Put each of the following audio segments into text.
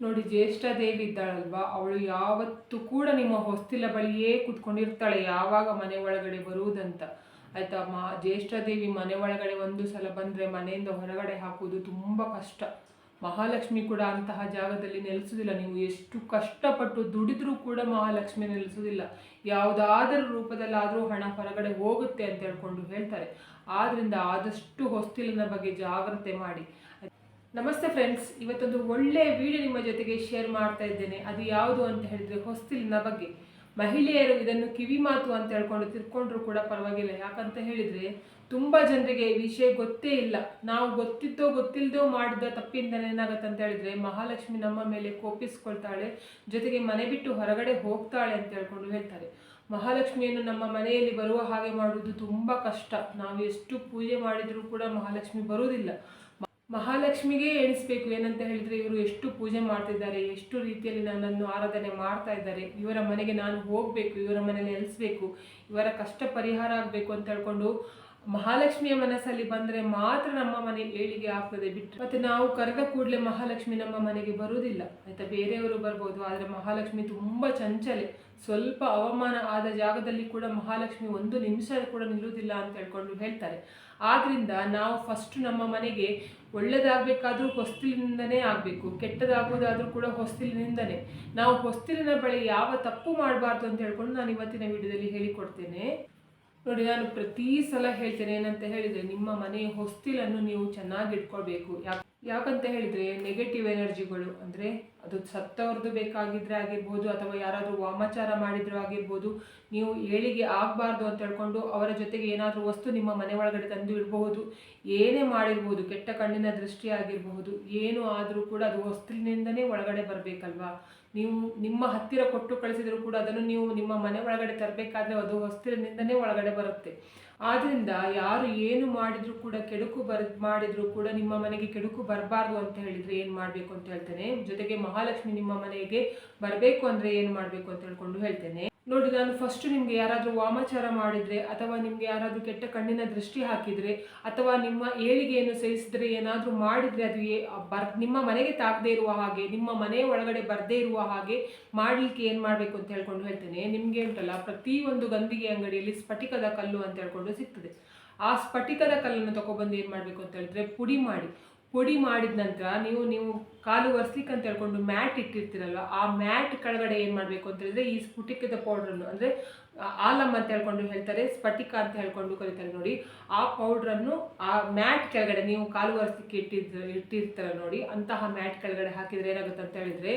ನೋಡಿ, ಜ್ಯೇಷ್ಠ ದೇವಿ ಇದ್ದಾಳಲ್ವಾ? ಅವಳು ಯಾವತ್ತೂ ಕೂಡ ನಿಮ್ಮ ಹೊಸ್ತಿಲ ಬಳಿಯೇ ಕುತ್ಕೊಂಡಿರ್ತಾಳೆ, ಯಾವಾಗ ಮನೆ ಒಳಗಡೆ ಬರುವುದಂತ. ಆಯ್ತಾ? ಮಾ, ಜ್ಯೇಷ್ಠ ದೇವಿ ಮನೆ ಒಳಗಡೆ ಒಂದು ಸಲ ಬಂದರೆ ಮನೆಯಿಂದ ಹೊರಗಡೆ ಹಾಕುವುದು ತುಂಬ ಕಷ್ಟ. ಮಹಾಲಕ್ಷ್ಮಿ ಕೂಡ ಅಂತಹ ಜಾಗದಲ್ಲಿ ನೆಲೆಸುವುದಿಲ್ಲ. ನೀವು ಎಷ್ಟು ಕಷ್ಟಪಟ್ಟು ದುಡಿದರೂ ಕೂಡ ಮಹಾಲಕ್ಷ್ಮಿ ನೆಲೆಸುವುದಿಲ್ಲ. ಯಾವುದಾದರೂ ರೂಪದಲ್ಲಾದರೂ ಹಣ ಹೊರಗಡೆ ಹೋಗುತ್ತೆ ಅಂತ ಹೇಳ್ಕೊಂಡು ಹೇಳ್ತಾರೆ. ಆದ್ದರಿಂದ ಆದಷ್ಟು ಹೊಸ್ತಿಲಿನ ಬಗ್ಗೆ ಜಾಗ್ರತೆ ಮಾಡಿ. ನಮಸ್ತೆ ಫ್ರೆಂಡ್ಸ್ ಇವತ್ತೊಂದು ಒಳ್ಳೆಯ ವಿಡಿಯೋ ನಿಮ್ಮ ಜೊತೆಗೆ ಶೇರ್ ಮಾಡ್ತಾ ಇದ್ದೇನೆ. ಅದು ಯಾವುದು ಅಂತ ಹೇಳಿದ್ರೆ ಹೊಸ್ತಿಲಿನ ಬಗ್ಗೆ. ಮಹಿಳೆಯರು ಇದನ್ನು ಕಿವಿ ಮಾತು ಅಂತ ಹೇಳ್ಕೊಂಡು ತಿರ್ಕೊಂಡ್ರು ಕೂಡ ಪರವಾಗಿಲ್ಲ. ಯಾಕಂತ ಹೇಳಿದ್ರೆ ತುಂಬಾ ಜನರಿಗೆ ವಿಷಯ ಗೊತ್ತೇ ಇಲ್ಲ. ನಾವು ಗೊತ್ತಿದ್ದೋ ಗೊತ್ತಿಲ್ಲದೋ ಮಾಡಿದ ತಪ್ಪಿಂದ ಏನಾಗುತ್ತೆ ಅಂತ ಹೇಳಿದ್ರೆ ಮಹಾಲಕ್ಷ್ಮಿ ನಮ್ಮ ಮೇಲೆ ಕೋಪಿಸ್ಕೊಳ್ತಾಳೆ, ಜೊತೆಗೆ ಮನೆ ಬಿಟ್ಟು ಹೊರಗಡೆ ಹೋಗ್ತಾಳೆ ಅಂತ ಹೇಳ್ಕೊಂಡು ಹೇಳ್ತಾರೆ. ಮಹಾಲಕ್ಷ್ಮಿಯನ್ನು ನಮ್ಮ ಮನೆಯಲ್ಲಿ ಬರುವ ಹಾಗೆ ಮಾಡುವುದು ತುಂಬಾ ಕಷ್ಟ. ನಾವು ಎಷ್ಟು ಪೂಜೆ ಮಾಡಿದರೂ ಕೂಡ ಮಹಾಲಕ್ಷ್ಮಿ ಬರುವುದಿಲ್ಲ. ಮಹಾಲಕ್ಷ್ಮಿಗೆ ಎಣಿಸ್ಬೇಕು. ಏನಂತ ಹೇಳಿದ್ರೆ ಇವರು ಎಷ್ಟು ಪೂಜೆ ಮಾಡ್ತಿದ್ದಾರೆ, ಎಷ್ಟು ರೀತಿಯಲ್ಲಿ ನನ್ನನ್ನು ಆರಾಧನೆ ಮಾಡ್ತಾ ಇದ್ದಾರೆ. ಇವರ ಮನೆಗೆ ನಾನು ಹೋಗಬೇಕು, ಇವರ ಮನೇಲಿ ನೆಲೆಸ್ಬೇಕು, ಇವರ ಕಷ್ಟ ಪರಿಹಾರ ಆಗಬೇಕು ಅಂತ ಹೇಳ್ಕೊಂಡು ಮಹಾಲಕ್ಷ್ಮಿಯ ಮನಸ್ಸಲ್ಲಿ ಬಂದರೆ ಮಾತ್ರ ನಮ್ಮ ಮನೆ ಏಳಿಗೆ ಆಗ್ತದೆ ಬಿಟ್ಟು ಮತ್ತೆ ನಾವು ಕರೆದ ಕೂಡಲೇ ಮಹಾಲಕ್ಷ್ಮಿ ನಮ್ಮ ಮನೆಗೆ ಬರುವುದಿಲ್ಲ. ಆಯ್ತಾ, ಬೇರೆಯವರು ಬರ್ಬೋದು, ಆದರೆ ಮಹಾಲಕ್ಷ್ಮಿ ತುಂಬ ಚಂಚಲೆ. ಸ್ವಲ್ಪ ಅವಮಾನ ಆದ ಜಾಗದಲ್ಲಿ ಕೂಡ ಮಹಾಲಕ್ಷ್ಮಿ ಒಂದು ನಿಮಿಷ ಕೂಡ ನಿಲ್ಲುವುದಿಲ್ಲ ಅಂತ ಹೇಳ್ಕೊಂಡು ಹೇಳ್ತಾರೆ. ಆದ್ದರಿಂದ ನಾವು ಫಸ್ಟ್ ನಮ್ಮ ಮನೆಗೆ ಒಳ್ಳೇದಾಗಬೇಕಾದ್ರೂ ಹೊಸ್ತಿಲಿನಿಂದನೇ ಆಗಬೇಕು. ಕೆಟ್ಟದಾಗುವುದಾದ್ರೂ ಕೂಡ ಹೊಸ್ತಿಲಿನಿಂದನೇ. ನಾವು ಹೊಸ್ತಿಲಿನ ಬಳಿ ಯಾವ ತಪ್ಪು ಮಾಡಬಾರ್ದು ಅಂತ ಹೇಳ್ಕೊಂಡು ನಾನು ಇವತ್ತಿನ ವಿಡಿಯೋದಲ್ಲಿ ಹೇಳಿಕೊಡ್ತೇನೆ. ನೋಡಿ, ನಾನು ಪ್ರತಿ ಸಲ ಹೇಳ್ತೇನೆ ಏನಂತ ಹೇಳಿದರೆ, ನಿಮ್ಮ ಮನೆಯ ಹೊಸ್ತಿಲನ್ನು ನೀವು ಚೆನ್ನಾಗಿ ಇಟ್ಕೊಳ್ಬೇಕು ಯಾಕೆ ಯಾಕಂತ ಹೇಳಿದ್ರೆ ನೆಗೆಟಿವ್ ಎನರ್ಜಿಗಳು ಅಂದ್ರೆ ಅದು ಸತ್ತವ್ರದ್ದು ಬೇಕಾಗಿದ್ರೆ ಆಗಿರ್ಬೋದು ಅಥವಾ ಯಾರಾದರೂ ವಾಮಾಚಾರ ಮಾಡಿದ್ರು ಆಗಿರ್ಬೋದು, ನೀವು ಏಳಿಗೆ ಆಗಬಾರ್ದು ಅಂತ ಹೇಳ್ಕೊಂಡು ಅವರ ಜೊತೆಗೆ ಏನಾದರೂ ವಸ್ತು ನಿಮ್ಮ ಮನೆ ಒಳಗಡೆ ತಂದು ಇಡಬಹುದು, ಏನೇ ಮಾಡಿರ್ಬೋದು, ಕೆಟ್ಟ ಕಣ್ಣಿನ ದೃಷ್ಟಿ ಆಗಿರಬಹುದು, ಏನು ಆದರೂ ಕೂಡ ಅದು ವಸ್ತುವಿನಿಂದನೇ ಒಳಗಡೆ ಬರಬೇಕಲ್ವಾ? ನೀವು ನಿಮ್ಮ ಹತ್ತಿರ ಕೊಟ್ಟು ಕಳಿಸಿದರೂ ಕೂಡ ಅದನ್ನು ನೀವು ನಿಮ್ಮ ಮನೆ ಒಳಗಡೆ ತರಬೇಕಾದ್ರೆ ಅದು ವಸ್ತುವಿನಿಂದನೇ ಒಳಗಡೆ ಬರುತ್ತೆ. ಆದ್ರಿಂದ ಯಾರು ಏನು ಮಾಡಿದರೂ ಕೂಡ ಕೆಡುಕು ಬರ್, ಮಾಡಿದರೂ ಕೂಡ ನಿಮ್ಮ ಮನೆಗೆ ಕೆಡುಕು ಬರಬಾರ್ದು ಅಂತ ಹೇಳಿದರೆ ಏನು ಮಾಡಬೇಕು ಅಂತ ಹೇಳ್ತೇನೆ? ಜೊತೆಗೆ ಮಹಾಲಕ್ಷ್ಮಿ ನಿಮ್ಮ ಮನೆಗೆ ಬರಬೇಕು ಅಂದ್ರೆ ಏನು ಮಾಡಬೇಕು ಅಂತ ಹೇಳ್ಕೊಂಡು ಹೇಳ್ತೇನೆ. ನೋಡಿ, ನಾನು ಫಸ್ಟ್ ನಿಮಗೆ ಯಾರಾದರೂ ವಾಮಾಚಾರ ಮಾಡಿದ್ರೆ, ಅಥವಾ ನಿಮಗೆ ಯಾರಾದರೂ ಕೆಟ್ಟ ಕಣ್ಣಿನ ದೃಷ್ಟಿ ಹಾಕಿದ್ರೆ, ಅಥವಾ ನಿಮ್ಮ ಏಳಿಗೆಯನ್ನು ಸಹಿಸಿದರೆ ಏನಾದರೂ ಮಾಡಿದ್ರೆ ಅದು ಬರ್, ನಿಮ್ಮ ಮನೆಗೆ ತಾಕದೇ ಇರುವ ಹಾಗೆ, ನಿಮ್ಮ ಮನೆ ಒಳಗಡೆ ಬರದೇ ಇರುವ ಹಾಗೆ ಮಾಡಲಿಕ್ಕೆ ಏನು ಮಾಡಬೇಕು ಅಂತ ಹೇಳ್ಕೊಂಡು ಹೇಳ್ತೇನೆ. ನಿಮಗೆ ಉಂಟಲ್ಲ ಪ್ರತಿಯೊಂದು ಗಂದಿಗೆ ಅಂಗಡಿಯಲ್ಲಿ ಸ್ಫಟಿಕದ ಕಲ್ಲು ಅಂತ ಹೇಳ್ಕೊಂಡು ಸಿಗ್ತದೆ. ಆ ಸ್ಫಟಿಕದ ಕಲ್ಲನ್ನು ತಗೊಬಂದು ಏನು ಮಾಡಬೇಕು ಅಂತ ಹೇಳಿದ್ರೆ, ಪುಡಿ ಮಾಡಿ. ಪುಡಿ ಮಾಡಿದ ನಂತರ ನೀವು ನೀವು ಕಾಲು ಒರೆಸ್ಲಿಕ್ಕೆ ಅಂತ ಹೇಳ್ಕೊಂಡು ಮ್ಯಾಟ್ ಇಟ್ಟಿರ್ತೀರಲ್ವ, ಆ ಮ್ಯಾಟ್ ಕೆಳಗಡೆ ಏನು ಮಾಡಬೇಕು ಅಂತ ಹೇಳಿದ್ರೆ ಈ ಸ್ಫುಟಿಕದ ಪೌಡ್ರನ್ನು ಅಂದರೆ ಆಲಮ್ ಅಂತ ಹೇಳ್ಕೊಂಡು ಹೇಳ್ತಾರೆ, ಸ್ಫಟಿಕ ಅಂತ ಹೇಳ್ಕೊಂಡು ಕರೀತಾರೆ ನೋಡಿ. ಆ ಪೌಡ್ರನ್ನು ಆ ಮ್ಯಾಟ್ ಕೆಳಗಡೆ ನೀವು ಕಾಲು ಒರೆಸ್ಲಿಕ್ಕೆ ಇಟ್ಟಿದ್ರ ಇಟ್ಟಿರ್ತಾರೆ ನೋಡಿ, ಅಂತಹ ಮ್ಯಾಟ್ ಕೆಳಗಡೆ ಹಾಕಿದ್ರೆ ಏನಾಗುತ್ತೆ ಅಂತ ಹೇಳಿದ್ರೆ,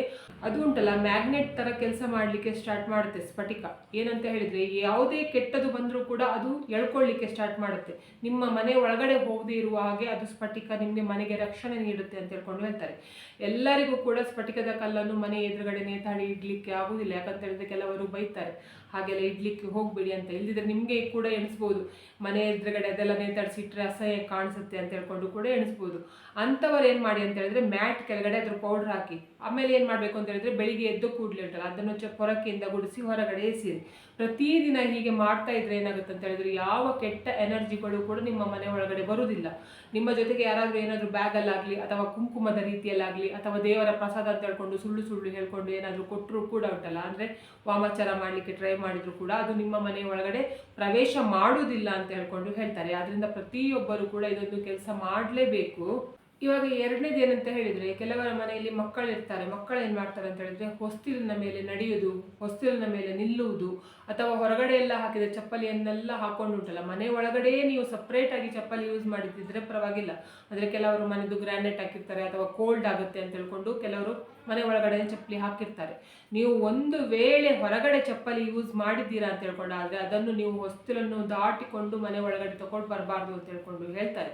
ಅದು ಉಂಟಲ್ಲ, ಮ್ಯಾಗ್ನೆಟ್ ಥರ ಕೆಲಸ ಮಾಡಲಿಕ್ಕೆ ಸ್ಟಾರ್ಟ್ ಮಾಡುತ್ತೆ ಸ್ಫಟಿಕ. ಏನಂತ ಹೇಳಿದರೆ, ಯಾವುದೇ ಕೆಟ್ಟದು ಬಂದರೂ ಕೂಡ ಅದು ಎಳ್ಕೊಳ್ಳಿಕ್ಕೆ ಸ್ಟಾರ್ಟ್ ಮಾಡುತ್ತೆ. ನಿಮ್ಮ ಮನೆ ಒಳಗಡೆ ಹೋಗದೇ ಇರುವ ಹಾಗೆ ಅದು ಸ್ಫಟಿಕ ನಿಮಗೆ ಮನೆಗೆ ರಕ್ಷಣೆ ನೀಡುತ್ತೆ ಅಂತ ಹೇಳ್ಕೊಂಡು ಹೇಳ್ತಾರೆ. ಎಲ್ಲರಿಗೂ ಕೂಡ ಸ್ಫಟಿಕದ ಕಲ್ಲನ್ನು ಮನೆ ಎದುರುಗಡೆ ನೇತಾಡಿ ಇಡ್ಲಿಕ್ಕೆ ಆಗುವುದಿಲ್ಲ ಯಾಕಂತ ಹೇಳಿದ್ರೆ ಕೆಲವರು ಬೈತಾರೆ. ಹಾಗೆಲ್ಲ ಇಡ್ಲಿಕ್ಕೆ ಹೋಗಬೇಡಿ ಅಂತ ಇಲ್ದಿದ್ರೆ ನಿಮಗೆ ಕೂಡ ಎಣಿಸ್ಬೋದು. ಮನೆ ಎದುರುಗಡೆ ಅದೆಲ್ಲ ನೇತಾಡಿಸಿಟ್ರೆ ಅಸಹ್ಯ ಕಾಣಿಸುತ್ತೆ ಅಂತ ಹೇಳ್ಕೊಂಡು ಕೂಡ ಎಣಿಸ್ಬೋದು. ಅಂಥವ್ರು ಏನು ಮಾಡಿ ಅಂತ ಹೇಳಿದ್ರೆ ಮ್ಯಾಟ್ ಕೆಳಗಡೆ ಅದ್ರ ಪೌಡರ್ ಹಾಕಿ. ಆಮೇಲೆ ಏನು ಮಾಡಬೇಕು ಅಂತ ಹೇಳಿದ್ರೆ ಬೆಳಿಗ್ಗೆ ಎದ್ದು ಕೂಡಲೇ ಉಂಟಲ್ಲ ಅದನ್ನು ಚ ಪೊರಕೆಯಿಂದ ಗುಡಿಸಿ ಹೊರಗಡೆ ಎಸಿರಿ ಪ್ರತಿದಿನ ಹೀಗೆ ಮಾಡ್ತಾ ಇದ್ರೆ ಏನಾಗುತ್ತೆ ಅಂತ ಹೇಳಿದ್ರೆ ಯಾವ ಕೆಟ್ಟ ಎನರ್ಜಿಗಳು ಕೂಡ ನಿಮ್ಮ ಮನೆ ಒಳಗಡೆ ಬರುವುದಿಲ್ಲ ನಿಮ್ಮ ಜೊತೆಗೆ ಯಾರಾದರೂ ಏನಾದರೂ ಬ್ಯಾಗಲ್ಲಾಗಲಿ ಅಥವಾ ಕುಂಕುಮದ ರೀತಿಯಲ್ಲಾಗಲಿ ಅಥವಾ ದೇವರ ಪ್ರಸಾದ ಅಂತ ಹೇಳ್ಕೊಂಡು ಸುಳ್ಳು ಸುಳ್ಳು ಹೇಳ್ಕೊಂಡು ಏನಾದರೂ ಕೊಟ್ಟರು ಕೂಡ ಉಂಟಲ್ಲ, ಅಂದರೆ ವಾಮಾಚಾರ ಮಾಡಲಿಕ್ಕೆ ಟ್ರೈ ಮಾಡಿದ್ರು ಕೂಡ ಅದು ನಿಮ್ಮ ಮನೆ ಒಳಗಡೆ ಪ್ರವೇಶ ಮಾಡುವುದಿಲ್ಲ ಅಂತ ಹೇಳ್ಕೊಂಡು ಹೇಳ್ತಾರೆ. ಅದರಿಂದ ಪ್ರತಿಯೊಬ್ಬರು ಕೂಡ ಇದೊಂದು ಕೆಲಸ ಮಾಡಲೇಬೇಕು. ಇವಾಗ ಎರಡನೇದು ಏನಂತ ಹೇಳಿದ್ರೆ, ಕೆಲವರ ಮನೆಯಲ್ಲಿ ಮಕ್ಕಳಿರ್ತಾರೆ ಮಕ್ಕಳು ಏನು ಮಾಡ್ತಾರೆ ಅಂತ ಹೇಳಿದ್ರೆ, ಹೊಸ್ತಿಲಿನ ಮೇಲೆ ನಡೆಯುವುದು, ಹೊಸ್ತಿಲಿನ ಮೇಲೆ ನಿಲ್ಲುವುದು, ಅಥವಾ ಹೊರಗಡೆ ಎಲ್ಲ ಹಾಕಿದ ಚಪ್ಪಲಿಯನ್ನೆಲ್ಲ ಹಾಕೊಂಡು ಉಂಟಲ್ಲ ಮನೆ ಒಳಗಡೆಯೇ ನೀವು ಸಪ್ರೇಟ್ ಆಗಿ ಚಪ್ಪಲಿ ಯೂಸ್ ಮಾಡಿದ್ರೆ ಪರವಾಗಿಲ್ಲ. ಅಂದರೆ ಕೆಲವರು ಮನೆದು ಗ್ರಾನೈಟ್ ಹಾಕಿರ್ತಾರೆ, ಅಥವಾ ಕೋಲ್ಡ್ ಆಗುತ್ತೆ ಅಂತ ಹೇಳ್ಕೊಂಡು ಕೆಲವರು ಮನೆ ಒಳಗಡೆ ಚಪ್ಪಲಿ ಹಾಕಿರ್ತಾರೆ. ನೀವು ಒಂದು ವೇಳೆ ಹೊರಗಡೆ ಚಪ್ಪಲಿ ಯೂಸ್ ಮಾಡಿದ್ದೀರಾ ಅಂತ ಹೇಳ್ಕೊಂಡು ಆದರೆ ಅದನ್ನು ನೀವು ಹೊಸ್ತಿಲನ್ನು ದಾಟಿಕೊಂಡು ಮನೆ ಒಳಗಡೆ ತಗೊಂಡು ಬರಬಾರ್ದು ಅಂತ ಹೇಳ್ಕೊಂಡು ಹೇಳ್ತಾರೆ.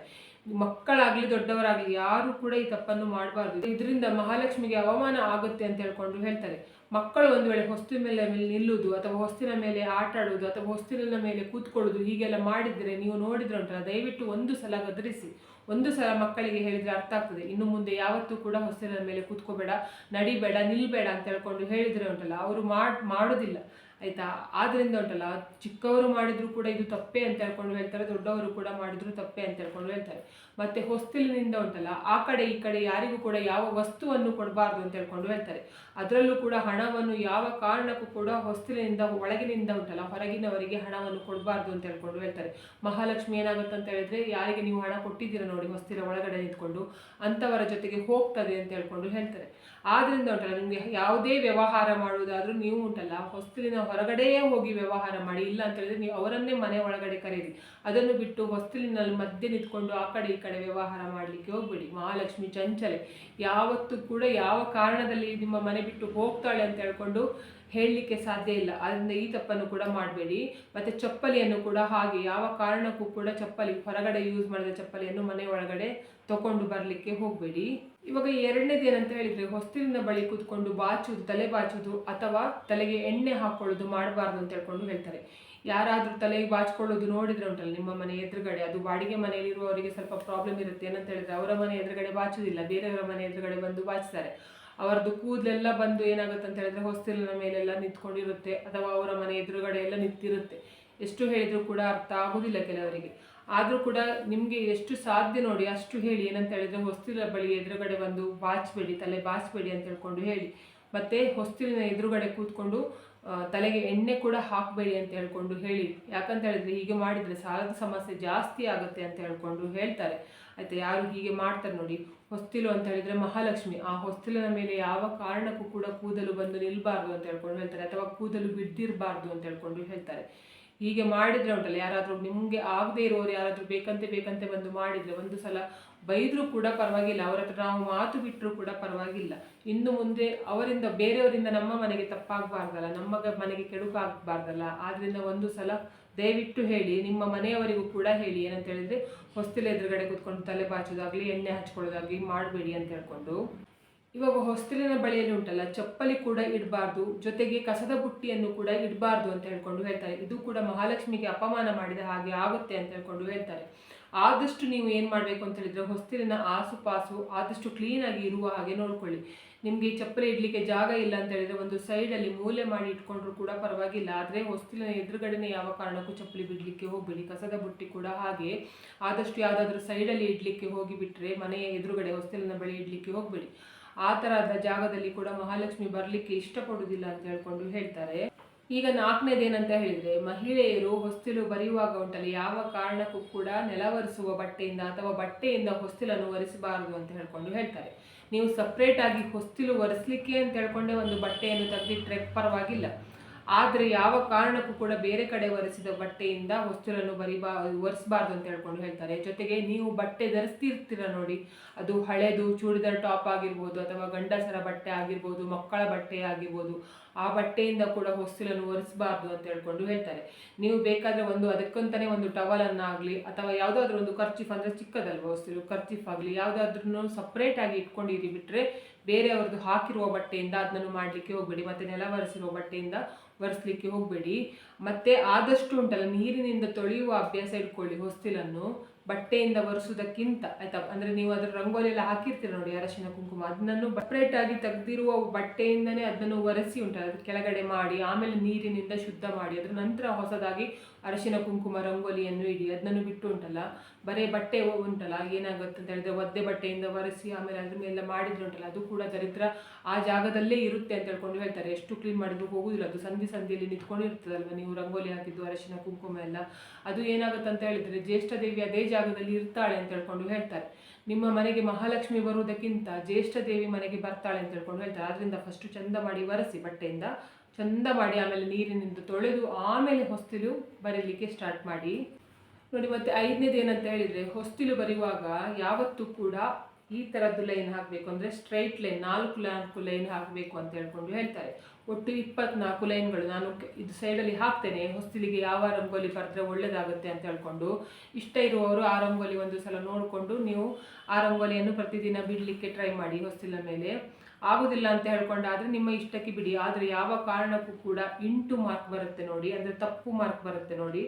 ಮಕ್ಕಳಾಗಲಿ ದೊಡ್ಡವರಾಗಲಿ ಯಾರು ಕೂಡ ಈ ತಪ್ಪನ್ನು ಮಾಡಬಾರ್ದು. ಇದರಿಂದ ಮಹಾಲಕ್ಷ್ಮಿಗೆ ಅವಮಾನ ಆಗುತ್ತೆ ಅಂತ ಹೇಳ್ಕೊಂಡು ಹೇಳ್ತಾರೆ. ಮಕ್ಕಳು ಒಂದು ವೇಳೆ ಹೊಸ್ತಿನ ಮೇಲೆ ನಿಲ್ಲುವುದು ಅಥವಾ ಹೊಸ್ತಿನ ಮೇಲೆ ಆಟ ಆಡುವುದು ಅಥವಾ ಹೊಸ್ತಿನ ಮೇಲೆ ಕೂತ್ಕೊಳ್ಳೋದು ಹೀಗೆಲ್ಲ ಮಾಡಿದರೆ ನೀವು ನೋಡಿದ್ರೆ ಉಂಟಲ್ಲ ದಯವಿಟ್ಟು ಒಂದು ಸಲ ಗದರಿಸಿ. ಒಂದು ಸಲ ಮಕ್ಕಳಿಗೆ ಹೇಳಿದ್ರೆ ಅರ್ಥ ಆಗ್ತದೆ. ಇನ್ನು ಮುಂದೆ ಯಾವತ್ತೂ ಕೂಡ ಹೊಸ್ತಿಲಿನ ಮೇಲೆ ಕೂತ್ಕೋಬೇಡ, ನಡಿಬೇಡ, ನಿಲ್ಬೇಡ ಅಂತ ಹೇಳ್ಕೊಂಡು ಹೇಳಿದ್ರೆ ಉಂಟಲ್ಲ, ಅವರು ಮಾಡ್, ಮಾಡೋದಿಲ್ಲ. ಆಯ್ತಾ? ಆದ್ರಿಂದ ಉಂಟಲ್ಲ, ಚಿಕ್ಕವರು ಮಾಡಿದ್ರು ಕೂಡ ಇದು ತಪ್ಪೇ ಅಂತ ಹೇಳ್ಕೊಂಡು ಹೇಳ್ತಾರೆ, ದೊಡ್ಡವರು ಕೂಡ ಮಾಡಿದ್ರು ತಪ್ಪೇ ಅಂತ ಹೇಳ್ಕೊಂಡು ಹೇಳ್ತಾರೆ. ಮತ್ತೆ ಹೊಸ್ತಿಲಿನಿಂದ ಉಂಟಲ್ಲ, ಆ ಕಡೆ ಈ ಕಡೆ ಯಾರಿಗೂ ಕೂಡ ಯಾವ ವಸ್ತುವನ್ನು ಕೊಡಬಾರ್ದು ಅಂತ ಹೇಳ್ಕೊಂಡು ಹೇಳ್ತಾರೆ. ಅದರಲ್ಲೂ ಕೂಡ ಹಣವನ್ನು ಯಾವ ಕಾರಣಕ್ಕೂ ಕೂಡ ಹೊಸ್ತಿಲಿನಿಂದ ಒಳಗಿನಿಂದ ಉಂಟಲ್ಲ, ಹೊರಗಿನವರಿಗೆ ಹಣವನ್ನು ಕೊಡಬಾರ್ದು ಅಂತ ಹೇಳ್ಕೊಂಡು ಹೇಳ್ತಾರೆ. ಮಹಾಲಕ್ಷ್ಮಿ ಏನಾಗುತ್ತೆ ಅಂತ ಹೇಳಿದ್ರೆ, ಯಾರಿಗೆ ನೀವು ಹಣ ಕೊಟ್ಟಿದ್ದೀರಾ ನೋಡಿ ಹೊಸ್ತಿಲ ಒಳಗಡೆ ನಿಂತ್ಕೊಂಡು ಅಂಥವರ ಜೊತೆಗೆ ಹೋಗ್ತದೆ ಅಂತ ಹೇಳ್ಕೊಂಡು ಹೇಳ್ತಾರೆ. ಆದ್ದರಿಂದ ಉಂಟಲ್ಲ, ನಿಮಗೆ ಯಾವುದೇ ವ್ಯವಹಾರ ಮಾಡುವುದಾದ್ರೂ ನೀವು ಉಂಟಲ್ಲ, ಹೊಸ್ತಿಲಿನ ಹೊರಗಡೆಯೇ ಹೋಗಿ ವ್ಯವಹಾರ ಮಾಡಿ, ಇಲ್ಲ ಅಂತ ಹೇಳಿದ್ರೆ ನೀವು ಅವರನ್ನೇ ಮನೆ ಒಳಗಡೆ ಕರೀರಿ ಅದನ್ನು ಬಿಟ್ಟು ಹೊಸ್ತಿಲಿನಲ್ಲಿ ಮಧ್ಯೆ ನಿಂತ್ಕೊಂಡು ಆ ಕಡೆ ಈ ಕಡೆ ವ್ಯವಹಾರ ಮಾಡಲಿಕ್ಕೆ ಹೋಗಬೇಡಿ. ಮಹಾಲಕ್ಷ್ಮಿ ಚಂಚಲೆ. ಯಾವತ್ತೂ ಕೂಡ ಯಾವ ಕಾರಣದಲ್ಲಿ ನಿಮ್ಮ ಮನೆ ಬಿಟ್ಟು ಹೋಗ್ತಾಳೆ ಅಂತ ಹೇಳ್ಕೊಂಡು ಹೇಳಲಿಕ್ಕೆ ಸಾಧ್ಯ ಇಲ್ಲ. ಅದರಿಂದ ಈ ತಪ್ಪನ್ನು ಕೂಡ ಮಾಡಬೇಡಿ. ಮತ್ತು ಚಪ್ಪಲಿಯನ್ನು ಕೂಡ ಹಾಗೆ ಯಾವ ಕಾರಣಕ್ಕೂ ಕೂಡ ಚಪ್ಪಲಿ ಹೊರಗಡೆ ಯೂಸ್ ಮಾಡಿದ ಚಪ್ಪಲಿಯನ್ನು ಮನೆ ಒಳಗಡೆ ತಗೊಂಡು ಬರಲಿಕ್ಕೆ ಹೋಗಬೇಡಿ. ಇವಾಗ ಎರಡನೇದು ಏನಂತ ಹೇಳಿದ್ರೆ ಹೊಸ್ತಿಲಿನ ಬಳಿ ಕೂತ್ಕೊಂಡು ಬಾಚುವುದು, ತಲೆ ಬಾಚೋದು ಅಥವಾ ತಲೆಗೆ ಎಣ್ಣೆ ಹಾಕೊಳ್ಳೋದು ಮಾಡಬಾರ್ದು ಅಂತ ಹೇಳ್ಕೊಂಡು ಹೇಳ್ತಾರೆ. ಯಾರಾದರೂ ತಲೆಗೆ ಬಾಚ್ಕೊಳ್ಳೋದು ನೋಡಿದ್ರೆ ಉಂಟಲ್ಲ ನಿಮ್ಮ ಮನೆ ಎದುರುಗಡೆ, ಅದು ಬಾಡಿಗೆ ಮನೆಯಲ್ಲಿರುವವರಿಗೆ ಸ್ವಲ್ಪ ಪ್ರಾಬ್ಲಮ್ ಇರುತ್ತೆ. ಏನಂತ ಹೇಳಿದ್ರೆ ಅವರ ಮನೆ ಎದುರುಗಡೆ ಬಾಚುವುದಿಲ್ಲ, ಬೇರೆಯವರ ಮನೆ ಎದುರುಗಡೆ ಬಂದು ಬಾಚ್ತಾರೆ. ಅವರದ್ದು ಕೂದಲೆಲ್ಲ ಬಂದು ಏನಾಗುತ್ತೆ ಅಂತ ಹೇಳಿದ್ರೆ ಹೊಸ್ತಿಲಿನ ಮೇಲೆಲ್ಲ ನಿಂತ್ಕೊಂಡಿರುತ್ತೆ ಅಥವಾ ಅವರ ಮನೆ ಎದುರುಗಡೆ ಎಲ್ಲ ನಿಂತಿರುತ್ತೆ. ಎಷ್ಟು ಹೇಳಿದರೂ ಕೂಡ ಅರ್ಥ ಆಗೋದಿಲ್ಲ ಕೆಲವರಿಗೆ. ಆದರೂ ಕೂಡ ನಿಮಗೆ ಎಷ್ಟು ಸಾಧ್ಯ ನೋಡಿ ಅಷ್ಟು ಹೇಳಿ. ಏನಂತ ಹೇಳಿದ್ರೆ ಹೊಸ್ತಿಲ ಬಳಿ ಎದುರುಗಡೆ ಬಂದು ಬಾಚಬೇಡಿ ತಲೆ ಬಾಚಬೇಡಿ ಅಂತ ಹೇಳ್ಕೊಂಡು ಹೇಳಿ. ಮತ್ತೆ ಹೊಸ್ತಿಲಿನ ಎದುರುಗಡೆ ಕೂತ್ಕೊಂಡು ತಲೆಗೆ ಎಣ್ಣೆ ಕೂಡ ಹಾಕಬೇಡಿ ಅಂತ ಹೇಳ್ಕೊಂಡು ಹೇಳಿ. ಯಾಕಂತ ಹೇಳಿದ್ರೆ ಹೀಗೆ ಮಾಡಿದರೆ ಸಾಲದ ಸಮಸ್ಯೆ ಜಾಸ್ತಿ ಆಗುತ್ತೆ ಅಂತ ಹೇಳ್ಕೊಂಡು ಹೇಳ್ತಾರೆ. ಆಯಿತಾ, ಯಾರು ಹೀಗೆ ಮಾಡ್ತಾರೆ ನೋಡಿ. ಹೊಸ್ತಿಲು ಅಂತ ಹೇಳಿದ್ರೆ ಮಹಾಲಕ್ಷ್ಮಿ. ಆ ಹೊಸ್ತಿಲಿನ ಮೇಲೆ ಯಾವ ಕಾರಣಕ್ಕೂ ಕೂಡ ಕೂದಲು ಬಂದು ನಿಲ್ಬಾರ್ದು ಅಂತ ಹೇಳ್ಕೊಂಡು ಹೇಳ್ತಾರೆ, ಅಥವಾ ಕೂದಲು ಬಿದ್ದಿರಬಾರ್ದು ಅಂತ ಹೇಳ್ಕೊಂಡು ಹೇಳ್ತಾರೆ. ಹೀಗೆ ಮಾಡಿದ್ರೆ ಉಂಟಲ್ಲ, ಯಾರಾದರೂ ನಿಮಗೆ ಆಗದೇ ಇರೋರು ಯಾರಾದರೂ ಬೇಕಂತೆ ಬೇಕಂತೆ ಬಂದು ಮಾಡಿದರೆ ಒಂದು ಸಲ ಬೈದರೂ ಕೂಡ ಪರವಾಗಿಲ್ಲ, ಅವರ ಹತ್ರ ನಾವು ಮಾತು ಬಿಟ್ಟರೂ ಕೂಡ ಪರವಾಗಿಲ್ಲ. ಇನ್ನು ಮುಂದೆ ಅವರಿಂದ, ಬೇರೆಯವರಿಂದ ನಮ್ಮ ಮನೆಗೆ ತಪ್ಪಾಗಬಾರ್ದಲ್ಲ, ನಮ್ಮ ಮನೆಗೆ ಕೆಡುಕಾಗಬಾರ್ದಲ್ಲ. ಆದ್ದರಿಂದ ಒಂದು ಸಲ ದಯವಿಟ್ಟು ಹೇಳಿ, ನಿಮ್ಮ ಮನೆಯವರಿಗೂ ಕೂಡ ಹೇಳಿ, ಏನಂತ ಹೇಳಿದ್ರೆ, ಹೊಸ್ತಿಲ ಎದುರುಗಡೆ ಕೂತ್ಕೊಂಡು ತಲೆ ಬಾಚೋದಾಗಲಿ, ಎಣ್ಣೆ ಹಚ್ಕೊಳ್ಳೋದಾಗ್ಲಿ ಮಾಡಬೇಡಿ ಅಂತ ಹೇಳ್ಕೊಂಡು. ಇವಾಗ ಹೊಸ್ತಿಲಿನ ಬಳಿಯಲ್ಲಿ ಉಂಟಲ್ಲ, ಚಪ್ಪಲಿ ಕೂಡ ಇಡಬಾರ್ದು, ಜೊತೆಗೆ ಕಸದ ಬುಟ್ಟಿಯನ್ನು ಕೂಡ ಇಡಬಾರ್ದು ಅಂತ ಹೇಳ್ಕೊಂಡು ಹೇಳ್ತಾರೆ. ಇದು ಕೂಡ ಮಹಾಲಕ್ಷ್ಮಿಗೆ ಅಪಮಾನ ಮಾಡಿದ ಹಾಗೆ ಆಗುತ್ತೆ ಅಂತ ಹೇಳ್ಕೊಂಡು ಹೇಳ್ತಾರೆ. ಆದಷ್ಟು ನೀವು ಏನು ಮಾಡಬೇಕು ಅಂತ ಹೇಳಿದ್ರೆ, ಹೊಸ್ತಿಲಿನ ಆಸುಪಾಸು ಆದಷ್ಟು ಕ್ಲೀನಾಗಿ ಇರುವ ಹಾಗೆ ನೋಡ್ಕೊಳ್ಳಿ. ನಿಮಗೆ ಚಪ್ಪಲಿ ಇಡಲಿಕ್ಕೆ ಜಾಗ ಇಲ್ಲ ಅಂತ ಹೇಳಿದ್ರೆ ಒಂದು ಸೈಡಲ್ಲಿ ಮೂಲೆ ಮಾಡಿ ಇಟ್ಕೊಂಡ್ರು ಕೂಡ ಪರವಾಗಿಲ್ಲ. ಆದರೆ ಹೊಸ್ತಿಲಿನ ಎದುರುಗಡೆನೆ ಯಾವ ಕಾರಣಕ್ಕೂ ಚಪ್ಪಲಿ ಬಿಡಲಿಕ್ಕೆ ಹೋಗಬೇಡಿ. ಕಸದ ಬುಟ್ಟಿ ಕೂಡ ಹಾಗೆ. ಆದಷ್ಟು ಯಾವುದಾದ್ರೂ ಸೈಡಲ್ಲಿ ಇಡಲಿಕ್ಕೆ ಹೋಗಿ ಬಿಟ್ಟರೆ ಮನೆಯ ಎದುರುಗಡೆ ಹೊಸ್ತಿಲಿನ ಬಳಿ ಇಡಲಿಕ್ಕೆ ಹೋಗಬೇಡಿ. ಆ ಥರದ ಜಾಗದಲ್ಲಿ ಕೂಡ ಮಹಾಲಕ್ಷ್ಮಿ ಬರಲಿಕ್ಕೆ ಇಷ್ಟಪಡುವುದಿಲ್ಲ ಅಂತ ಹೇಳ್ಕೊಂಡು ಹೇಳ್ತಾರೆ. ಈಗ ನಾಲ್ಕನೇದೇನಂತ ಹೇಳಿದ್ರೆ, ಮಹಿಳೆಯರು ಹೊಸ್ತಿಲು ಬರೆಯುವಾಗ ಉಂಟಲ್ಲಿ ಯಾವ ಕಾರಣಕ್ಕೂ ಕೂಡ ನೆಲವರಿಸುವ ಬಟ್ಟೆಯಿಂದ ಅಥವಾ ಬಟ್ಟೆಯಿಂದ ಹೊಸ್ತಿಲನ್ನು ಒರೆಸಬಾರದು ಅಂತ ಹೇಳ್ಕೊಂಡು ಹೇಳ್ತಾರೆ. ನೀವು ಸಪ್ರೇಟಾಗಿ ಹೊಸ್ತಿಲು ಒರೆಸ್ಲಿಕ್ಕೆ ಅಂತ ಹೇಳ್ಕೊಂಡೆ ಒಂದು ಬಟ್ಟೆಯನ್ನು ತೆಗೆದಿಟ್ಟರೆ ಪರವಾಗಿಲ್ಲ. ಆದರೆ ಯಾವ ಕಾರಣಕ್ಕೂ ಕೂಡ ಬೇರೆ ಕಡೆ ಒರೆಸಿದ ಬಟ್ಟೆಯಿಂದ ಹೊಸ್ತಿಲನ್ನು ಬರಿಬಾ, ಒರೆಸಬಾರ್ದು ಅಂತ ಹೇಳ್ಕೊಂಡು ಹೇಳ್ತಾರೆ. ಜೊತೆಗೆ ನೀವು ಬಟ್ಟೆ ಧರಿಸ್ತಿರ್ತೀರ ನೋಡಿ, ಅದು ಹಳೆದು, ಚೂಡಿದಾರ್ ಟಾಪ್ ಆಗಿರ್ಬೋದು ಅಥವಾ ಗಂಡಸರ ಬಟ್ಟೆ ಆಗಿರ್ಬೋದು, ಮಕ್ಕಳ ಬಟ್ಟೆ ಆಗಿರ್ಬೋದು, ಆ ಬಟ್ಟೆಯಿಂದ ಕೂಡ ಹೊಸ್ತಿಲನ್ನು ಒರೆಸಬಾರ್ದು ಅಂತ ಹೇಳ್ಕೊಂಡು ಹೇಳ್ತಾರೆ. ನೀವು ಬೇಕಾದರೆ ಒಂದು, ಅದಕ್ಕಂತಾನೆ ಒಂದು ಟವಲನ್ನಾಗಲಿ ಅಥವಾ ಯಾವುದಾದ್ರೂ ಒಂದು ಖರ್ಚಿಫ್ ಅಂದರೆ ಚಿಕ್ಕದಲ್ವ ಹೊಸ್ತಿಲು ಖರ್ಚಿಫ್ ಆಗಲಿ ಯಾವುದಾದ್ರೂ ಸಪ್ರೇಟಾಗಿ ಇಟ್ಕೊಂಡಿರಿ ಬಿಟ್ಟರೆ ಬೇರೆಯವ್ರದ್ದು ಹಾಕಿರುವ ಬಟ್ಟೆಯಿಂದ ಅದನ್ನು ಮಾಡಲಿಕ್ಕೆ ಹೋಗಬೇಡಿ. ಮತ್ತು ನೆಲ ಒರೆಸಿರುವ ಬಟ್ಟೆಯಿಂದ ಒರೆಸ್ಲಿಕ್ಕೆ ಹೋಗಬೇಡಿ. ಮತ್ತೆ ಆದಷ್ಟು ಉಂಟಲ್ಲ ನೀರಿನಿಂದ ತೊಳೆಯುವ ಅಭ್ಯಾಸ ಇಟ್ಕೊಳ್ಳಿ ಹೊಸ್ತಿಲನ್ನು. ಬಟ್ಟೆಯಿಂದ ಒರೆಸುವುದಕ್ಕಿಂತ, ಆಯ್ತಾ? ಅಂದ್ರೆ ನೀವು ಅದ್ರ ರಂಗೋಲಿ ಎಲ್ಲ ಹಾಕಿರ್ತೀರ ನೋಡಿ, ಅರಶಿನ ಕುಂಕುಮ. ಅದನ್ನು ಸಪ್ರೇಟ್ ಆಗಿ ತೆಗೆದಿರುವ ಬಟ್ಟೆಯಿಂದನೇ ಅದನ್ನು ಒರೆಸಿ ಉಂಟು ಅದ್ರ ಕೆಳಗಡೆ ಮಾಡಿ, ಆಮೇಲೆ ನೀರಿನಿಂದ ಶುದ್ಧ ಮಾಡಿ, ಅದ್ರ ನಂತರ ಹೊಸದಾಗಿ ಅರಶಿನ ಕುಂಕುಮ ರಂಗೋಲಿಯನ್ನು ಇಡಿ. ಅದನ್ನು ಬಿಟ್ಟು ಉಂಟಲ್ಲ, ಬರೀ ಬಟ್ಟೆ ಉಂಟಲ್ಲ, ಏನಾಗುತ್ತೆ ಅಂತ ಹೇಳಿದ್ರೆ ಒದ್ದೆ ಬಟ್ಟೆಯಿಂದ ಒರೆಸಿ, ಆಮೇಲೆ ಅದ್ರ ಮೇಲೆ ಮಾಡಿದ್ರೆ ಉಂಟಲ್ಲ, ಅದು ಕೂಡ ದರಿದ್ರ ಆ ಜಾಗದಲ್ಲೇ ಇರುತ್ತೆ ಅಂತ ಹೇಳ್ಕೊಂಡು ಹೇಳ್ತಾರೆ. ಎಷ್ಟು ಕ್ಲೀನ್ ಮಾಡಿದ್ರು ಹೋಗುದಿಲ್ಲ, ಅದು ಸಂಧಿ ಸಂಧಿಯಲ್ಲಿ ನಿಂತ್ಕೊಂಡಿರ್ತದಲ್ವ? ನೀವು ರಂಗೋಲಿ ಹಾಕಿದ್ದು, ಅರಶಿನ ಕುಂಕುಮ ಎಲ್ಲ. ಅದು ಏನಾಗುತ್ತೆ ಅಂತ ಹೇಳಿದ್ರೆ ಜ್ಯೇಷ್ಠ ದೇವಿ ಅದೇ ಜಾಗದಲ್ಲಿ ಇರ್ತಾಳೆ ಅಂತ ಹೇಳ್ಕೊಂಡು ಹೇಳ್ತಾರೆ. ನಿಮ್ಮ ಮನೆಗೆ ಮಹಾಲಕ್ಷ್ಮಿ ಬರುವುದಕ್ಕಿಂತ ಜ್ಯೇಷ್ಠ ದೇವಿ ಮನೆಗೆ ಬರ್ತಾಳೆ ಅಂತ ಹೇಳ್ಕೊಂಡು ಹೇಳ್ತಾರೆ. ಆದ್ರಿಂದ ಫಸ್ಟ್ ಚಂದ ಮಾಡಿ ಒರೆಸಿ ಬಟ್ಟೆಯಿಂದ, ಚಂದ ಮಾಡಿ ಆಮೇಲೆ ನೀರಿನಿಂದ ತೊಳೆದು ಆಮೇಲೆ ಹೊಸ್ತಿಲು ಬರೀಲಿಕ್ಕೆ ಸ್ಟಾರ್ಟ್ ಮಾಡಿ. ನೋಡಿ ಮತ್ತೆ ಐದನೇದು ಏನಂತ ಹೇಳಿದ್ರೆ, ಹೊಸ್ತಿಲು ಬರೆಯುವಾಗ ಯಾವತ್ತೂ ಕೂಡ ಈ ಥರದ್ದು ಲೈನ್ ಹಾಕಬೇಕು ಅಂದರೆ ಸ್ಟ್ರೈಟ್ ಲೈನ್, ನಾಲ್ಕು ನಾಲ್ಕು ಲೈನ್ ಹಾಕಬೇಕು ಅಂತ ಹೇಳ್ಕೊಂಡು ಹೇಳ್ತಾರೆ. ಒಟ್ಟು ಇಪ್ಪತ್ನಾಲ್ಕು ಲೈನ್ಗಳು ನಾನು ಇದು ಸೈಡಲ್ಲಿ ಹಾಕ್ತೇನೆ. ಹೊಸ್ತಿಲಿಗೆ ಯಾವ ರಂಗೋಲಿ ಬರೆದ್ರೆ ಒಳ್ಳೆಯದಾಗುತ್ತೆ ಅಂತ ಹೇಳ್ಕೊಂಡು ಇಷ್ಟ ಇರುವವರು ಆ ರಂಗೋಲಿ ಒಂದು ಸಲ ನೋಡಿಕೊಂಡು ನೀವು ಆ ರಂಗೋಲಿಯನ್ನು ಪ್ರತಿದಿನ ಬಿಡಲಿಕ್ಕೆ ಟ್ರೈ ಮಾಡಿ ಹೊಸ್ತಿಲ ಮೇಲೆ. ಆಗುದಿಲ್ಲ ಅಂತ ಹೇಳ್ಕೊಂಡಾದ್ರೆ ನಿಮ್ಮ ಇಷ್ಟಕ್ಕೆ ಬಿಡಿ. ಆದರೆ ಯಾವ ಕಾರಣಕ್ಕೂ ಕೂಡ ಇಂಟು ಮಾರ್ಕ್ ಬರುತ್ತೆ ನೋಡಿ, ಅಂದರೆ ತಪ್ಪು ಮಾರ್ಕ್ ಬರುತ್ತೆ ನೋಡಿ.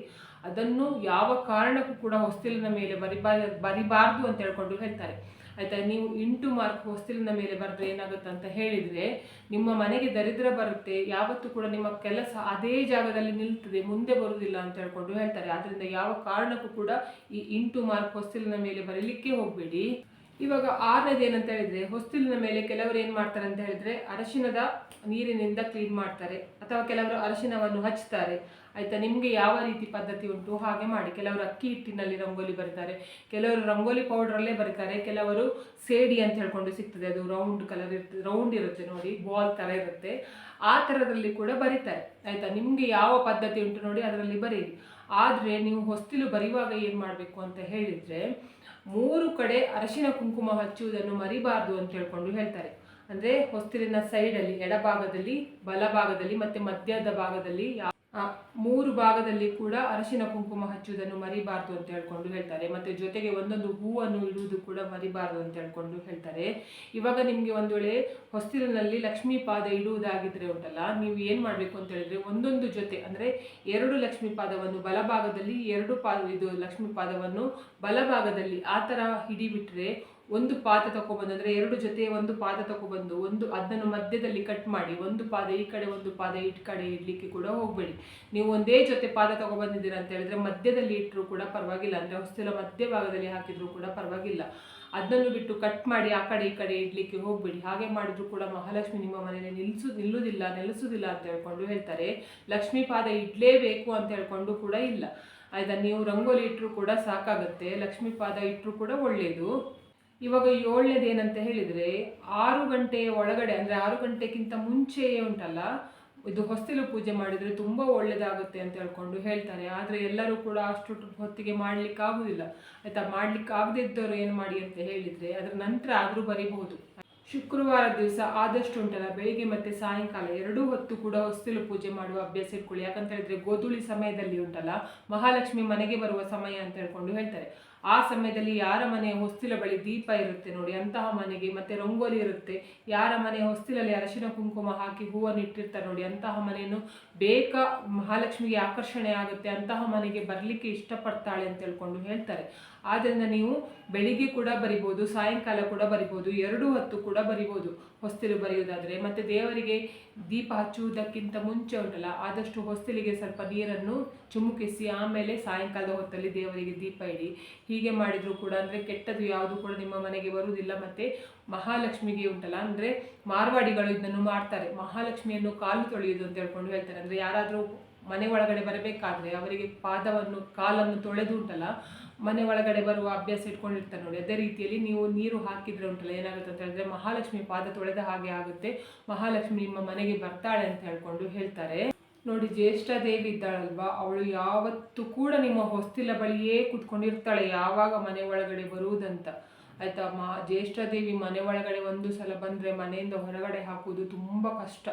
ಅದನ್ನು ಯಾವ ಕಾರಣಕ್ಕೂ ಕೂಡ ಹೊಸ್ತಿಲಿನ ಮೇಲೆ ಬರಿಬಾರ ಬರಿಬಾರ್ದು ಅಂತ ಹೇಳ್ಕೊಂಡು ಹೇಳ್ತಾರೆ. ಆಯ್ತಾ? ನೀವು ಇಂಟು ಮಾರ್ಕ್ ಹೊಸ್ತಿಲಿನ ಮೇಲೆ ಬರೆದ್ರೆ ಏನಾಗುತ್ತೆ ಅಂತ ಹೇಳಿದ್ರೆ, ನಿಮ್ಮ ಮನೆಗೆ ದರಿದ್ರ ಬರುತ್ತೆ, ಯಾವತ್ತೂ ಕೂಡ ನಿಮ್ಮ ಕೆಲಸ ಅದೇ ಜಾಗದಲ್ಲಿ ನಿಲ್ತದೆ, ಮುಂದೆ ಬರುವುದಿಲ್ಲ ಅಂತ ಹೇಳ್ಕೊಂಡು ಹೇಳ್ತಾರೆ. ಆದ್ರಿಂದ ಯಾವ ಕಾರಣಕ್ಕೂ ಕೂಡ ಈ ಇಂಟು ಮಾರ್ಕ್ ಹೊಸ್ತಿಲಿನ ಮೇಲೆ ಬರೀಲಿಕ್ಕೆ ಹೋಗಬೇಡಿ. ಇವಾಗ ಆರನೇದು ಏನಂತ ಹೇಳಿದ್ರೆ, ಹೊಸ್ತಿಲಿನ ಮೇಲೆ ಕೆಲವರು ಏನು ಮಾಡ್ತಾರೆ ಅಂತ ಹೇಳಿದ್ರೆ ಅರಶಿನದ ನೀರಿನಿಂದ ಕ್ಲೀನ್ ಮಾಡ್ತಾರೆ. ಅಥವಾ ಕೆಲವರು ಅರಶಿನವನ್ನು ಹಚ್ತಾರೆ. ಆಯ್ತಾ? ನಿಮಗೆ ಯಾವ ರೀತಿ ಪದ್ಧತಿ ಉಂಟು? ಹಾಗೆ ಮಾಡಿ. ಕೆಲವರು ಅಕ್ಕಿ ಹಿಟ್ಟಿನಲ್ಲಿ ರಂಗೋಲಿ ಬರೀತಾರೆ. ಕೆಲವರು ರಂಗೋಲಿ ಪೌಡ್ರಲ್ಲೇ ಬರೀತಾರೆ. ಕೆಲವರು ಸೇಡಿ ಅಂತ ಹೇಳ್ಕೊಂಡು ಸಿಗ್ತದೆ. ಅದು ರೌಂಡ್ ಕಲರ್ ಇರ್ತದೆ ರೌಂಡ್ ಇರುತ್ತೆ ನೋಡಿ ಬಾಲ್ ಥರ ಇರುತ್ತೆ. ಆ ಥರದಲ್ಲಿ ಕೂಡ ಬರೀತಾರೆ. ಆಯಿತಾ? ನಿಮಗೆ ಯಾವ ಪದ್ಧತಿ ಉಂಟು ನೋಡಿ ಅದರಲ್ಲಿ ಬರೀರಿ. ಆದರೆ ನೀವು ಹೊಸ್ತಿಲು ಬರೆಯುವಾಗ ಏನು ಮಾಡಬೇಕು ಅಂತ ಹೇಳಿದರೆ ಮೂರು ಕಡೆ ಅರಶಿನ ಕುಂಕುಮ ಹಚ್ಚುವುದನ್ನು ಮರಿಬಾರದು ಅಂತ ಹೇಳ್ಕೊಂಡು ಹೇಳ್ತಾರೆ. ಅಂದರೆ ಹೊಸ್ತಿಲಿನ ಸೈಡಲ್ಲಿ ಎಡಭಾಗದಲ್ಲಿ ಬಲಭಾಗದಲ್ಲಿ ಮತ್ತು ಮಧ್ಯದ ಭಾಗದಲ್ಲಿ ಮೂರು ಭಾಗದಲ್ಲಿ ಕೂಡ ಅರಶಿನ ಕುಂಕುಮ ಹಚ್ಚುವುದನ್ನು ಮರಿಬಾರ್ದು ಅಂತ ಹೇಳ್ಕೊಂಡು ಹೇಳ್ತಾರೆ. ಮತ್ತೆ ಜೊತೆಗೆ ಒಂದೊಂದು ಹೂವನ್ನು ಇಡುವುದು ಕೂಡ ಮರಿಬಾರ್ದು ಅಂತ ಹೇಳ್ಕೊಂಡು ಹೇಳ್ತಾರೆ. ಇವಾಗ ನಿಮಗೆ ಒಂದು ವೇಳೆ ಹೊಸ್ತಿಲಿನಲ್ಲಿ ಲಕ್ಷ್ಮೀ ಪಾದ ಇಡುವುದಾಗಿದ್ರೆ ಉಂಟಲ್ಲ, ನೀವು ಏನು ಮಾಡಬೇಕು ಅಂತ ಹೇಳಿದ್ರೆ ಒಂದೊಂದು ಜೊತೆ ಅಂದರೆ ಎರಡು ಲಕ್ಷ್ಮೀ ಪಾದವನ್ನು ಬಲಭಾಗದಲ್ಲಿ ಎರಡು ಪಾದ, ಇದು ಲಕ್ಷ್ಮೀ ಪಾದವನ್ನು ಬಲಭಾಗದಲ್ಲಿ ಆ ಥರ ಹಿಡಿಬಿಟ್ರೆ ಒಂದು ಪಾದ ತಗೊಬಂದು ಅಂದರೆ ಎರಡು ಜೊತೆ ಒಂದು ಪಾದ ತಗೊಬಂದು ಒಂದು ಅದನ್ನು ಮಧ್ಯದಲ್ಲಿ ಕಟ್ ಮಾಡಿ, ಒಂದು ಪಾದ ಈ ಕಡೆ, ಒಂದು ಪಾದ ಈ ಕಡೆ ಇಡ್ಲಿಕ್ಕೆ ಕೂಡ ಹೋಗಬೇಡಿ. ನೀವು ಒಂದೇ ಜೊತೆ ಪಾದ ತಗೊಬಂದಿದ್ದೀರಾ ಅಂತ ಹೇಳಿದ್ರೆ ಮಧ್ಯದಲ್ಲಿ ಇಟ್ಟರೂ ಕೂಡ ಪರವಾಗಿಲ್ಲ, ಅಂದರೆ ಹೊಸ್ತಿಲ ಮಧ್ಯ ಭಾಗದಲ್ಲಿ ಹಾಕಿದ್ರು ಕೂಡ ಪರವಾಗಿಲ್ಲ. ಅದನ್ನು ಬಿಟ್ಟು ಕಟ್ ಮಾಡಿ ಆ ಕಡೆ ಈ ಕಡೆ ಇಡ್ಲಿಕ್ಕೆ ಹೋಗಬೇಡಿ. ಹಾಗೆ ಮಾಡಿದ್ರು ಕೂಡ ಮಹಾಲಕ್ಷ್ಮಿ ನಿಮ್ಮ ಮನೆಯಲ್ಲಿ ನಿಲ್ಲಿಸು ನಿಲ್ಲುವುದಿಲ್ಲ, ನೆಲೆಸುವುದಿಲ್ಲ ಅಂತ ಹೇಳ್ಕೊಂಡು ಹೇಳ್ತಾರೆ. ಲಕ್ಷ್ಮೀ ಪಾದ ಇಡಲೇಬೇಕು ಅಂತ ಹೇಳ್ಕೊಂಡು ಕೂಡ ಇಲ್ಲ. ಆಯ್ತಾ, ನೀವು ರಂಗೋಲಿ ಇಟ್ಟರೂ ಕೂಡ ಸಾಕಾಗುತ್ತೆ, ಲಕ್ಷ್ಮೀ ಪಾದ ಇಟ್ಟರೂ ಕೂಡ ಒಳ್ಳೆಯದು ಇವಾಗ ಏಳನೇದು ಏನಂತ ಹೇಳಿದರೆ ಆರು ಗಂಟೆಯ ಒಳಗಡೆ, ಅಂದರೆ ಆರು ಗಂಟೆಗಿಂತ ಮುಂಚೆಯೇ ಉಂಟಲ್ಲ, ಇದು ಹೊಸ್ತಿಲು ಪೂಜೆ ಮಾಡಿದರೆ ತುಂಬ ಒಳ್ಳೆಯದಾಗುತ್ತೆ ಅಂತ ಹೇಳ್ಕೊಂಡು ಹೇಳ್ತಾರೆ. ಆದರೆ ಎಲ್ಲರೂ ಕೂಡ ಅಷ್ಟು ಹೊತ್ತಿಗೆ ಮಾಡ್ಲಿಕ್ಕೆ ಆಗುದಿಲ್ಲ. ಆಯ್ತಾ, ಮಾಡ್ಲಿಕ್ಕೆ ಆಗದೇ ಇದ್ದವರು ಏನು ಮಾಡಿ ಅಂತ ಹೇಳಿದರೆ ಅದರ ನಂತರ ಆದರೂ ಬರೀಬಹುದು. ಶುಕ್ರವಾರ ದಿವಸ ಆದಷ್ಟು ಉಂಟಲ್ಲ, ಬೆಳಿಗ್ಗೆ ಮತ್ತು ಸಾಯಂಕಾಲ ಎರಡೂ ಹೊತ್ತು ಕೂಡ ಹೊಸ್ತಿಲು ಪೂಜೆ ಮಾಡುವ ಅಭ್ಯಾಸ ಇಟ್ಕೊಳ್ಳಿ. ಯಾಕಂತ ಹೇಳಿದ್ರೆ ಗೋಧುಳಿ ಸಮಯದಲ್ಲಿ ಉಂಟಲ್ಲ, ಮಹಾಲಕ್ಷ್ಮಿ ಮನೆಗೆ ಬರುವ ಸಮಯ ಅಂತ ಹೇಳ್ಕೊಂಡು ಹೇಳ್ತಾರೆ. ಆ ಸಮಯದಲ್ಲಿ ಯಾರ ಮನೆ ಹೊಸ್ತಿಲ ಬಳಿ ದೀಪ ಇರುತ್ತೆ ನೋಡಿ, ಅಂತಹ ಮನೆಗೆ ಮತ್ತೆ ರಂಗೋಲಿ ಇರುತ್ತೆ. ಯಾರ ಮನೆ ಹೊಸ್ತಿಲಲ್ಲಿ ಅರಶಿನ ಕುಂಕುಮ ಹಾಕಿ ಹೂವನ್ನು ಇಟ್ಟಿರ್ತಾರೆ ನೋಡಿ, ಅಂತಹ ಮನೆಯನ್ನು ಬೇಗ ಮಹಾಲಕ್ಷ್ಮಿಗೆ ಆಕರ್ಷಣೆ ಆಗುತ್ತೆ, ಅಂತಹ ಮನೆಗೆ ಬರಲಿಕ್ಕೆ ಇಷ್ಟಪಡ್ತಾಳೆ ಅಂತ ಹೇಳ್ಕೊಂಡು ಹೇಳ್ತಾರೆ. ಆದ್ದರಿಂದ ನೀವು ಬೆಳಿಗ್ಗೆ ಕೂಡ ಬರಿಬೋದು, ಸಾಯಂಕಾಲ ಕೂಡ ಬರಿಬೋದು, ಎರಡು ಹೊತ್ತು ಕೂಡ ಬರಿಬೋದು. ಹೊಸ್ತಿಲು ಬರೆಯುವುದಾದರೆ, ಮತ್ತು ದೇವರಿಗೆ ದೀಪ ಹಚ್ಚುವುದಕ್ಕಿಂತ ಮುಂಚೆ ಉಂಟಲ್ಲ, ಆದಷ್ಟು ಹೊಸ್ತಿಲಿಗೆ ಸ್ವಲ್ಪ ನೀರನ್ನು ಚುಮುಕಿಸಿ, ಆಮೇಲೆ ಸಾಯಂಕಾಲದ ಹೊತ್ತಲ್ಲಿ ದೇವರಿಗೆ ದೀಪ ಇಡಿ. ಹೀಗೆ ಮಾಡಿದರೂ ಕೂಡ ಅಂದರೆ ಕೆಟ್ಟದ್ದು ಯಾವುದು ಕೂಡ ನಿಮ್ಮ ಮನೆಗೆ ಬರುವುದಿಲ್ಲ, ಮತ್ತು ಮಹಾಲಕ್ಷ್ಮಿಗೆ ಉಂಟಲ್ಲ, ಅಂದರೆ ಮಾರ್ವಾಡಿಗಳು ಇದನ್ನು ಮಾಡ್ತಾರೆ. ಮಹಾಲಕ್ಷ್ಮಿಯನ್ನು ಕಾಲು ತೊಳೆಯುವುದು ಅಂತ ಹೇಳ್ಕೊಂಡು ಹೇಳ್ತಾರೆ. ಅಂದರೆ ಯಾರಾದರೂ ಮನೆ ಒಳಗಡೆ ಬರಬೇಕಾದ್ರೆ ಅವರಿಗೆ ಪಾದವನ್ನು, ಕಾಲನ್ನು ತೊಳೆದು ಉಂಟಲ್ಲ ಮನೆ ಒಳಗಡೆ ಬರುವ ಅಭ್ಯಾಸ ಇಟ್ಕೊಂಡಿರ್ತಾರೆ ನೋಡಿ. ಅದೇ ರೀತಿಯಲ್ಲಿ ನೀವು ನೀರು ಹಾಕಿದ್ರೆ ಉಂಟಲ್ಲ, ಏನಾಗುತ್ತೆ ಅಂತ ಹೇಳಿದ್ರೆ ಮಹಾಲಕ್ಷ್ಮಿ ಪಾದ ತೊಳೆದ ಹಾಗೆ ಆಗುತ್ತೆ. ಮಹಾಲಕ್ಷ್ಮಿ ನಿಮ್ಮ ಮನೆಗೆ ಬರ್ತಾಳೆ ಅಂತ ಹೇಳ್ಕೊಂಡು ಹೇಳ್ತಾರೆ. ನೋಡಿ, ಜ್ಯೇಷ್ಠ ದೇವಿ ಇದ್ದಾಳಲ್ವಾ? ಅವಳು ಯಾವತ್ತೂ ಕೂಡ ನಿಮ್ಮ ಹೊಸ್ತಿಲ ಬಳಿಯೇ ಕುತ್ಕೊಂಡಿರ್ತಾಳೆ, ಯಾವಾಗ ಮನೆ ಒಳಗಡೆ ಬರುವುದಂತ. ಆಯ್ತಾ? ಮಾ, ಜ್ಯೇಷ್ಠ ದೇವಿ ಮನೆ ಒಳಗಡೆ ಒಂದು ಸಲ ಬಂದರೆ ಮನೆಯಿಂದ ಹೊರಗಡೆ ಹಾಕುವುದು ತುಂಬ ಕಷ್ಟ.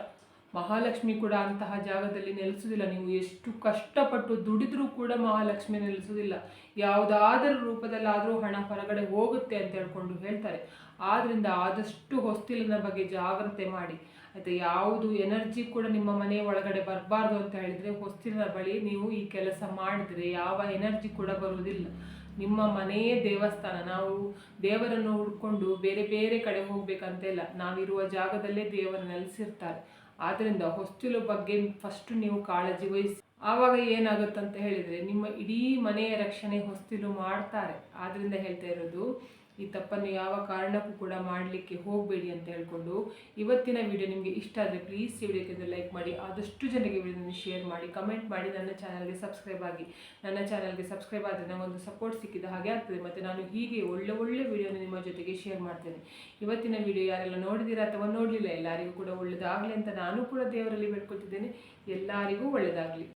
ಮಹಾಲಕ್ಷ್ಮಿ ಕೂಡ ಅಂತಹ ಜಾಗದಲ್ಲಿ ನೆಲೆಸುವುದಿಲ್ಲ. ನೀವು ಎಷ್ಟು ಕಷ್ಟಪಟ್ಟು ದುಡಿದ್ರೂ ಕೂಡ ಮಹಾಲಕ್ಷ್ಮಿ ನೆಲೆಸುವುದಿಲ್ಲ. ಯಾವುದಾದರೂ ರೂಪದಲ್ಲಾದರೂ ಹಣ ಹೊರಗಡೆ ಹೋಗುತ್ತೆ ಅಂತ ಹೇಳ್ಕೊಂಡು ಹೇಳ್ತಾರೆ. ಆದ್ದರಿಂದ ಆದಷ್ಟು ಹೊಸ್ತಿಲಿನ ಬಗ್ಗೆ ಜಾಗ್ರತೆ ಮಾಡಿ. ಆಯಿತಾ ಯಾವುದು ಎನರ್ಜಿ ಕೂಡ ನಿಮ್ಮ ಮನೆ ಒಳಗಡೆ ಬರಬಾರ್ದು ಅಂತ ಹೇಳಿದರೆ ಹೊಸ್ತಿಲಿನ ಬಳಿ ನೀವು ಈ ಕೆಲಸ ಮಾಡಿದರೆ ಯಾವ ಎನರ್ಜಿ ಕೂಡ ಬರುವುದಿಲ್ಲ. ನಿಮ್ಮ ಮನೆಯೇ ದೇವಸ್ಥಾನ. ನಾವು ದೇವರನ್ನು ಹುಡ್ಕೊಂಡು ಬೇರೆ ಬೇರೆ ಕಡೆ ಹೋಗ್ಬೇಕಂತ ಇಲ್ಲ. ನಾವಿರುವ ಜಾಗದಲ್ಲೇ ದೇವರು ನೆಲೆಸಿರ್ತಾರೆ. ಆದ್ದರಿಂದ ಹೊಸ್ತಿಲು ಬಗ್ಗೆ ಫಸ್ಟ್ ನೀವು ಕಾಳಜಿ ವಹಿಸಿ. ಆವಾಗ ಏನಾಗುತ್ತಂತ ಹೇಳಿದರೆ, ನಿಮ್ಮ ಇಡೀ ಮನೆಯ ರಕ್ಷಣೆ ಹೊಸ್ತಿಲು ಮಾಡ್ತಾರೆ. ಆದ್ದರಿಂದ ಹೇಳ್ತಾ ಇರೋದು ಈ ತಪ್ಪನ್ನು ಯಾವ ಕಾರಣಕ್ಕೂ ಕೂಡ ಮಾಡಲಿಕ್ಕೆ ಹೋಗಬೇಡಿ ಅಂತ ಹೇಳ್ಕೊಂಡು ಇವತ್ತಿನ ವಿಡಿಯೋ ನಿಮಗೆ ಇಷ್ಟ ಆದರೆ ಪ್ಲೀಸ್ ಈ ವಿಡಿಯೋಕ್ಕೆ ಲೈಕ್ ಮಾಡಿ, ಆದಷ್ಟು ಜನರಿಗೆ ವಿಡಿಯೋನ ಶೇರ್ ಮಾಡಿ ಕಮೆಂಟ್ ಮಾಡಿ, ನನ್ನ ಚಾನಲ್ಗೆ ಸಬ್ಸ್ಕ್ರೈಬ್ ಆಗಿ. ನನ್ನ ಚಾನಲ್ಗೆ ಸಬ್ಸ್ಕ್ರೈಬ್ ಆದರೆ ನನಗೊಂದು ಸಪೋರ್ಟ್ ಸಿಕ್ಕಿದ ಹಾಗೆ ಆಗ್ತದೆ. ಮತ್ತು ನಾನು ಹೀಗೆ ಒಳ್ಳೆ ಒಳ್ಳೆ ವಿಡಿಯೋನ ನಿಮ್ಮ ಜೊತೆಗೆ ಶೇರ್ ಮಾಡ್ತೇನೆ. ಇವತ್ತಿನ ವಿಡಿಯೋ ಯಾರೆಲ್ಲ ನೋಡಿದಿರಾ ಅಥವಾ ನೋಡಲಿಲ್ಲ ಎಲ್ಲರಿಗೂ ಕೂಡ ಒಳ್ಳೆಯದಾಗಲಿ ಅಂತ ನಾನು ಕೂಡ ದೇವರಲ್ಲಿ ಬೇಡ್ಕೊಳ್ತಿದ್ದೇನೆ ಎಲ್ಲರಿಗೂ ಒಳ್ಳೆಯದಾಗಲಿ